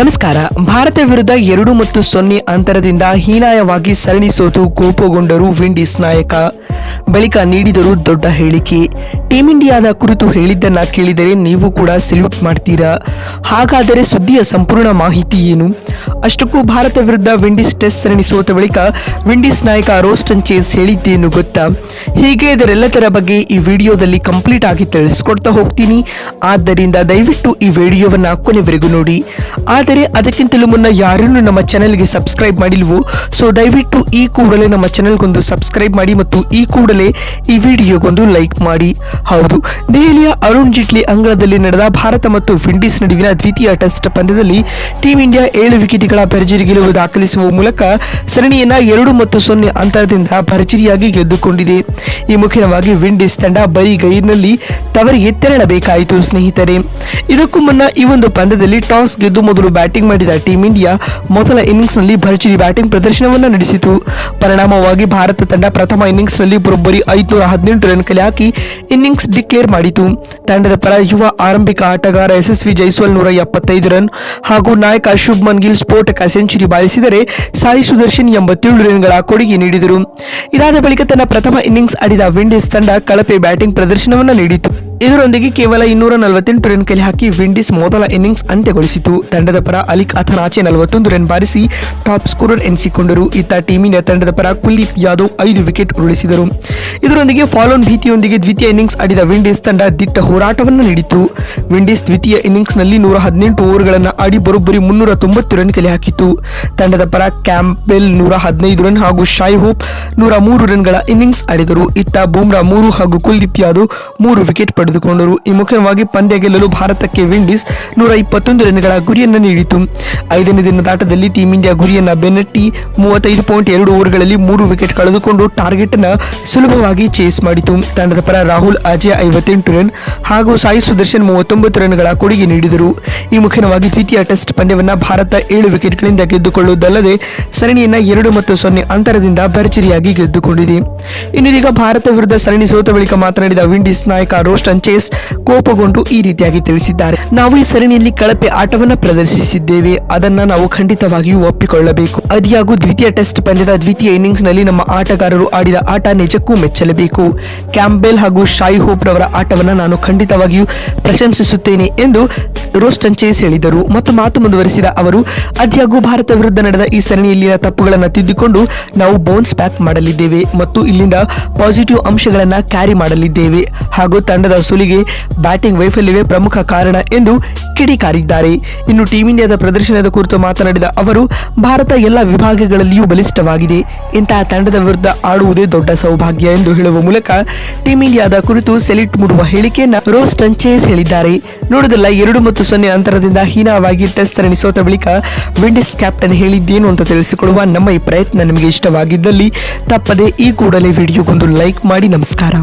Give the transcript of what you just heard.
ನಮಸ್ಕಾರ. ಭಾರತ ವಿರುದ್ಧ ಎರಡು ಮತ್ತು ಸೊನ್ನೆ ಅಂತರದಿಂದ ಹೀನಾಯವಾಗಿ ಸರಣಿ ಸೋತು ಕೋಪಗೊಂಡರು ವಿಂಡೀಸ್ ನಾಯಕ. ಬಳಿಕ ನೀಡಿದರು ದೊಡ್ಡ ಹೇಳಿಕೆ. ಟೀಂ ಇಂಡಿಯಾದ ಕುರಿತು ಹೇಳಿದ್ದನ್ನ ಕೇಳಿದರೆ ನೀವು ಕೂಡ ಸೆಲ್ಯೂಟ್ ಮಾಡ್ತೀರಾ? ಹಾಗಾದರೆ ಸುದ್ದಿಯ ಸಂಪೂರ್ಣ ಮಾಹಿತಿ ಏನು? ಅಷ್ಟಕ್ಕೂ ಭಾರತ ವಿರುದ್ಧ ವಿಂಡೀಸ್ ಟೆಸ್ಟ್ ಸರಣಿ ಸೋತ ಬಳಿಕ ವಿಂಡೀಸ್ ನಾಯಕ ರೋಸ್ಟನ್ ಚೇಸ್ ಹೇಳಿದ್ದೇನು ಗೊತ್ತಾ? ಹೀಗೆ ಇದರೆಲ್ಲದರ ಬಗ್ಗೆ ಈ ವಿಡಿಯೋದಲ್ಲಿ ಕಂಪ್ಲೀಟ್ ಆಗಿ ತಿಳಿಸ್ಕೊಡ್ತಾ ಹೋಗ್ತೀನಿ. ಆದ್ದರಿಂದ ದಯವಿಟ್ಟು ಈ ವಿಡಿಯೋವನ್ನು ಕೊನೆವರೆಗೂ ನೋಡಿ. ಆದರೆ ಅದಕ್ಕಿಂತಲೂ ಮುನ್ನ ಯಾರನ್ನು ನಮ್ಮ ಚಾನೆಲ್ಗೆ ಸಬ್ಸ್ಕ್ರೈಬ್ ಮಾಡಿಲ್ವೋ? ಸೊ ದಯವಿಟ್ಟು ಈ ಕೂಡಲೇ ನಮ್ಮ ಚಾನೆಲ್ಗೊಂದು ಸಬ್ಸ್ಕ್ರೈಬ್ ಮಾಡಿ ಮತ್ತು ಈ ಕೂಡಲೇ ಈ ವಿಡಿಯೋಗೊಂದು ಲೈಕ್ ಮಾಡಿ. ಹೌದು, ದೆಹಲಿಯ ಅರುಣ್ ಜೇಟ್ಲಿ ಅಂಗಳದಲ್ಲಿ ನಡೆದ ಭಾರತ ಮತ್ತು ವಿಂಡೀಸ್ ನಡುವಿನ ದ್ವಿತೀಯ ಟೆಸ್ಟ್ ಪಂದ್ಯದಲ್ಲಿ ಟೀಂ ಇಂಡಿಯಾ ಏಳು ವಿಕೆಟ್ಗಳ ಭರ್ಜರಿ ಗೆಲುವು ದಾಖಲಿಸುವ ಮೂಲಕ ಸರಣಿಯನ್ನ ಎರಡು ಮತ್ತು ಸೊನ್ನೆ ಅಂತರದಿಂದ ಭರ್ಜರಿಯಾಗಿ ಗೆದ್ದುಕೊಂಡಿದೆ. ಈ ಮುಖ್ಯವಾಗಿ ವಿಂಡೀಸ್ ತಂಡ ಬರೀ ಗೈರ್ನಲ್ಲಿ ತವರಿಗೆ ತೆರಳಬೇಕಾಯಿತು, ಸ್ನೇಹಿತರೆ. ಇದಕ್ಕೂ ಮುನ್ನ ಈ ಒಂದು ಪಂದ್ಯದಲ್ಲಿ ಟಾಸ್ ಗೆದ್ದು ಮೊದಲು ಬ್ಯಾಟಿಂಗ್ ಮಾಡಿದ ಟೀಂ ಇಂಡಿಯಾ ಮೊದಲ ಇನ್ನಿಂಗ್ಸ್ನಲ್ಲಿ ಭರ್ಜರಿ ಬ್ಯಾಟಿಂಗ್ ಪ್ರದರ್ಶನವನ್ನು ನಡೆಸಿತು. ಪರಿಣಾಮವಾಗಿ ಭಾರತ ತಂಡ ಪ್ರಥಮ ಇನ್ನಿಂಗ್ಸ್ನಲ್ಲಿ ಬರೋಬ್ಬರಿ ಐದುನೂರ ಹದಿನೆಂಟು ರನ್ ಕಲೆ ಹಾಕಿ ಇನ್ನಿಂಗ್ಸ್ ಡಿಕ್ಲೇರ್ ಮಾಡಿತು. ತಂಡದ ಪರ ಯುವ ಆರಂಭಿಕ ಆಟಗಾರ ಯಶಸ್ವಿ ಜೈಸ್ವಾಲ್ ನೂರ ಎಪ್ಪತ್ತೈದು ರನ್ ಹಾಗೂ ನಾಯಕ ಶುಭ್ಮನ್ ಗಿಲ್ ಸ್ಫೋಟಕ ಸೆಂಚುರಿ ಬಾರಿಸಿದರೆ ಸಾಯಿ ಸುದರ್ಶನ್ ಎಂಬತ್ತೇಳು ರನ್ಗಳ ಕೊಡುಗೆ ನೀಡಿದರು. ಇದಾದ ಬಳಿಕ ತನ್ನ ಪ್ರಥಮ ಇನ್ನಿಂಗ್ಸ್ ಆಡಿದ ವಿಂಡೀಸ್ ತಂಡ ಕಳಪೆ ಬ್ಯಾಟಿಂಗ್ ಪ್ರದರ್ಶನವನ್ನು ನೀಡಿತು. ಇದರೊಂದಿಗೆ ಕೇವಲ ಇನ್ನೂರ ನಲವತ್ತೆಂಟು ರನ್ ಕಲೆ ಹಾಕಿ ವಿಂಡೀಸ್ ಮೊದಲ ಇನ್ನಿಂಗ್ಸ್ ಅಂತ್ಯಗೊಳಿಸಿತು. ತಂಡದ ಪರ ಅಲಿಕ್ ಅಥನಾಚೆ ನಲವತ್ತೊಂದು ರನ್ ಬಾರಿಸಿ ಟಾಪ್ ಸ್ಕೋರರ್ ಎನಿಸಿಕೊಂಡರು. ಇತ್ತ ಟೀಮಿನ ತಂಡದ ಪರ ಕುಲ್ದೀಪ್ ಯಾದವ್ ಐದು ವಿಕೆಟ್ ಉರುಳಿಸಿದರು. ಇದರೊಂದಿಗೆ ಫಾಲೋನ್ ಭೀತಿಯೊಂದಿಗೆ ದ್ವಿತೀಯ ಇನ್ನಿಂಗ್ಸ್ ಆಡಿದ ವಿಂಡೀಸ್ ತಂಡ ದಿಟ್ಟ ಹೋರಾಟವನ್ನು ನೀಡಿತು. ವಿಂಡೀಸ್ ದ್ವಿತೀಯ ಇನ್ನಿಂಗ್ಸ್ನಲ್ಲಿ ನೂರ ಹದಿನೆಂಟು ಓವರ್ಗಳನ್ನು ಆಡಿ ಬರೋಬ್ಬರಿ ಮುನ್ನೂರ ತೊಂಬತ್ತು ರನ್ ಕಲೆ ಹಾಕಿತು ತಂಡದ ಪರ ಕ್ಯಾಂಪೆಲ್ ನೂರ ಹದಿನೈದು ರನ್ ಹಾಗೂ ಶಾಯ್ ಹೋಪ್ ನೂರ ಮೂರು ರನ್ಗಳ ಇನ್ನಿಂಗ್ಸ್ ಆಡಿದರು. ಇತ್ತ ಬೂಮ್ರಾ ಮೂರು ಹಾಗೂ ಕುಲ್ದೀಪ್ ಯಾದವ್ ಮೂರು ವಿಕೆಟ್ ಪಡೆದುಕೊಂಡರು ಈ ಮುಖ್ಯವಾಗಿ ಪಂದ್ಯ ಗೆಲ್ಲಲು ಭಾರತಕ್ಕೆ ವಿಂಡೀಸ್ ನೂರ ಇಪ್ಪತ್ತೊಂದು ರನ್ಗಳ ಗುರಿಯನ್ನು ನೀಡಿತು. ಐದನೇ ದಿನದ ಆಟದಲ್ಲಿ ಟೀಂ ಇಂಡಿಯಾ ಗುರಿಯನ್ನು ಬೆನ್ನಟ್ಟಿ ಮೂವತ್ತೈದು ಪಾಯಿಂಟ್ ಎರಡು ಓವರ್ಗಳಲ್ಲಿ ಮೂರು ವಿಕೆಟ್ ಕಳೆದುಕೊಂಡು ಟಾರ್ಗೆಟ್ ಅನ್ನು ಸುಲಭವಾಗಿ ಚೇಸ್ ಮಾಡಿತು. ತಂಡದ ಪರ ರಾಹುಲ್ ಅಜಯ್ ಐವತ್ತೆಂಟು ರನ್ ಹಾಗೂ ಸಾಯಿ ಸುದರ್ಶನ್ ಮೂವತ್ತೊಂಬತ್ತು ರನ್ಗಳ ಕೊಡುಗೆ ನೀಡಿದರು. ಈ ಮುಖ್ಯವಾಗಿ ದ್ವಿತೀಯ ಟೆಸ್ಟ್ ಪಂದ್ಯವನ್ನು ಭಾರತ ಏಳು ವಿಕೆಟ್ಗಳಿಂದ ಗೆದ್ದುಕೊಳ್ಳುವುದಲ್ಲದೆ ಸರಣಿಯನ್ನ ಎರಡು ಮತ್ತು ಸೊನ್ನೆ ಅಂತರದಿಂದ ಭರ್ಜರಿಯಾಗಿ ಗೆದ್ದುಕೊಂಡಿದೆ. ಇನ್ನೀಗ ಭಾರತ ವಿರುದ್ಧ ಸರಣಿ ಸೋತ ಬಳಿಕ ಮಾತನಾಡಿದ ವಿಂಡೀಸ್ ನಾಯಕ ರೋಸ್ಟನ್ ಚೇಸ್ ಕೋಪಗೊಂಡು ಈ ರೀತಿಯಾಗಿ ತಿಳಿಸಿದ್ದಾರೆ. ನಾವು ಈ ಸರಣಿಯಲ್ಲಿ ಕಳಪೆ ಆಟವನ್ನು ಪ್ರದರ್ಶಿಸಿದ್ದೇವೆ. ಅದನ್ನ ನಾವು ಖಂಡಿತವಾಗಿಯೂ ಒಪ್ಪಿಕೊಳ್ಳಬೇಕು. ಅದಿಯಾಗೂ ದ್ವಿತೀಯ ಟೆಸ್ಟ್ ಪಂದ್ಯದ ದ್ವಿತೀಯ ಇನ್ನಿಂಗ್ಸ್ನಲ್ಲಿ ನಮ್ಮ ಆಟಗಾರರು ಆಡಿದ ಆಟ ನಿಜಕ್ಕೂ ಮೆಚ್ಚಲೇಬೇಕು. ಕ್ಯಾಂಬೆಲ್ ಹಾಗೂ ಶಾಯಿ ಹೋಪ್ ರವರ ಆಟವನ್ನು ನಾನು ಖಂಡಿತವಾಗಿಯೂ ಪ್ರಶಂಸಿಸುತ್ತೇನೆ ಎಂದು ರೋಸ್ಟನ್ ಚೇಸ್ ಹೇಳಿದರು. ಮತ್ತು ಮಾತು ಮುಂದುವರೆಸಿದ ಅವರು ಅದಿಯಾಗೂ ಭಾರತ ವಿರುದ್ಧ ನಡೆದ ಈ ಸರಣಿಯಲ್ಲಿನ ತಪ್ಪುಗಳನ್ನು ತಿದ್ದಿಕೊಂಡು ನಾವು ಬೌನ್ಸ್ ಬ್ಯಾಕ್ ಮಾಡಲಿದ್ದೇವೆ ಮತ್ತು ಇಲ್ಲಿಂದ ಪಾಸಿಟಿವ್ ಅಂಶಗಳನ್ನು ಕ್ಯಾರಿ ಮಾಡಲಿದ್ದೇವೆ. ಹಾಗೂ ತಂಡದ ಸೋಲಿಗೆ ಬ್ಯಾಟಿಂಗ್ ವೈಫಲ್ಯವೇ ಪ್ರಮುಖ ಕಾರಣ ಎಂದು ಕಿಡಿಕಾರಿದ್ದಾರೆ. ಇನ್ನು ಟೀಂ ಇಂಡಿಯಾದ ಪ್ರದರ್ಶನದ ಕುರಿತು ಮಾತನಾಡಿದ ಅವರು, ಭಾರತ ಎಲ್ಲ ವಿಭಾಗಗಳಲ್ಲಿಯೂ ಬಲಿಷ್ಠವಾಗಿದೆ. ಇಂತಹ ತಂಡದ ವಿರುದ್ಧ ಆಡುವುದೇ ದೊಡ್ಡ ಸೌಭಾಗ್ಯ ಎಂದು ಹೇಳುವ ಮೂಲಕ ಟೀಂ ಇಂಡಿಯಾದ ಕುರಿತು ಸೆಲೆಕ್ಟ್ ಮೂಡುವ ಹೇಳಿಕೆಯನ್ನು ರೋಸ್ ಟಂಚೇಸ್ ಹೇಳಿದ್ದಾರೆ. ನೋಡಿದಲ್ಲ, ಎರಡು ಮತ್ತು ಸೊನ್ನೆ ಅಂತರದಿಂದ ಹೀನವಾಗಿ ಟೆಸ್ಟ್ ಸರಣಿ ಸೋತ ಬಳಿಕ ವಿಂಡೀಸ್ ಕ್ಯಾಪ್ಟನ್ ಹೇಳಿದ್ದೇನು ಅಂತ ತಿಳಿಸಿಕೊಡುವ ನಮ್ಮ ಈ ಪ್ರಯತ್ನ ನಿಮಗೆ ಇಷ್ಟವಾಗಿದ್ದಲ್ಲಿ ತಪ್ಪದೆ ಈ ಕೂಡಲೇ ವಿಡಿಯೋಗೊಂದು ಲೈಕ್ ಮಾಡಿ ನಮಸ್ಕಾರ.